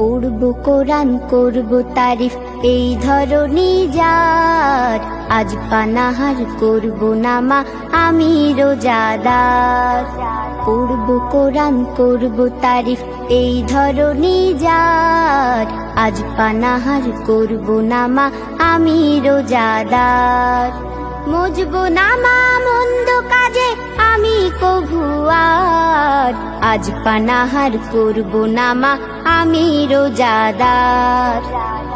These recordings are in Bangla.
পড়ব, কোরআন করব, তারিফ এই ধরনী যার। আজ পানাহার করব নামা আমি রোজাদার। পড়ব, কোরআন করব, তারিফ এই ধরনী যার। আজ পানাহার করব নামা আমি রোজাদার। মজব নামা মন্দ আমি কভুয়ার আজ পানাহার করব নামা, আমি রোজাদার।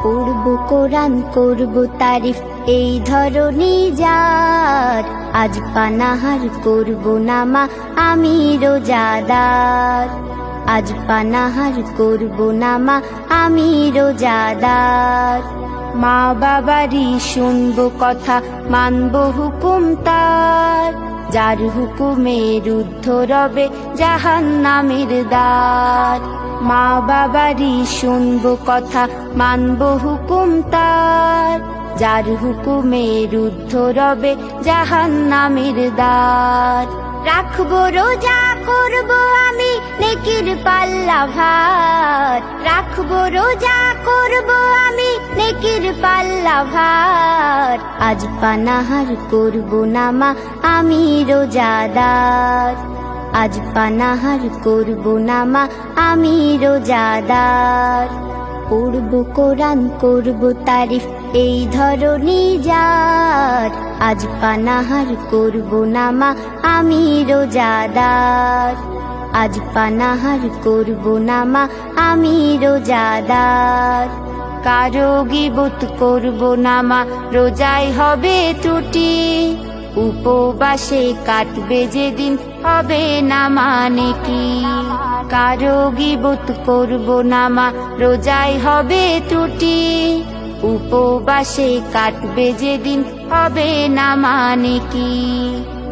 পড়ব কোরআন, করব তারিফ, এই ধরনী যার। আজ পানাহার করব নামা, আমি রোজাদার। আজ পানাহার করব নামা, আমি রোজাদার। মা বাবারই শুনব কথা, মানব হুকুম তার। যার হুকুমে রুদ্ধ রবে জাহান নামের দ্বার। মা বাবারই শুনব কথা, মানব হুকুম তার। যার হুকুমে রুদ্ধ রবে জাহান নামের দ্বার। রাখব, রোজা করব আমি নেকির পাল্লা ভার। রোজা করব আমি নেকির পাল্লা ভার। আজ পানাহার করব নামা আমি রোজাদার। আজ পানাহার করব নামা আমি রোজাদার। পড়ব কোরআন, করব তারিফ, এই ধরনী যার। আজ পানাহার করব নামা আমি রোজাদার। আজ পানাহার করব না মা আমি রোজাদার। কারও গিবত করব না মা রোজাই হবে ত্রুটি। উপবাসে কাটবে যেদিন হবে না মানে কি। কারও গিবত করব না মা রোজাই হবে ত্রুটি। উপবাসে কাটবে যেদিন হবে না মানে কি।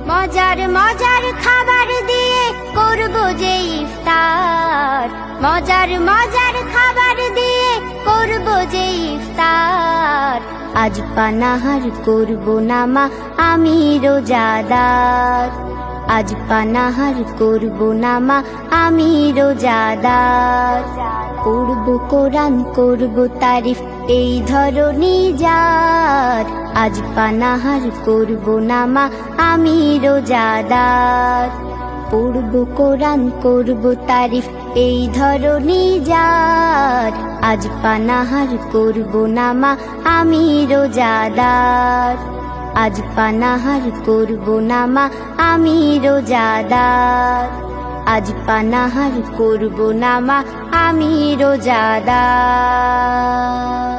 মজার মজার খাবার দিয়ে করব যে ইফতার। মজার মজার খাবার দিয়ে করব যে ইফতার। আজ পানাহার করব নামা আমি রোজাদার। আজ পানাহার করব নামা আমি রোজাদার। পড়ব কোরআন, করব তারিফ, এই ধরনী যার। আজ পানাহার করব নামা আমি রোজাদার। পড়ব কোরআন, করব তারিফ। এই ধরনী যার, আজ পানাহার করব নামা, আমি রোজাদার। আজ পানাহার করব নামা, আমি রোজাদার। আজ পানাহার করব নামা, আমি রোজাদার।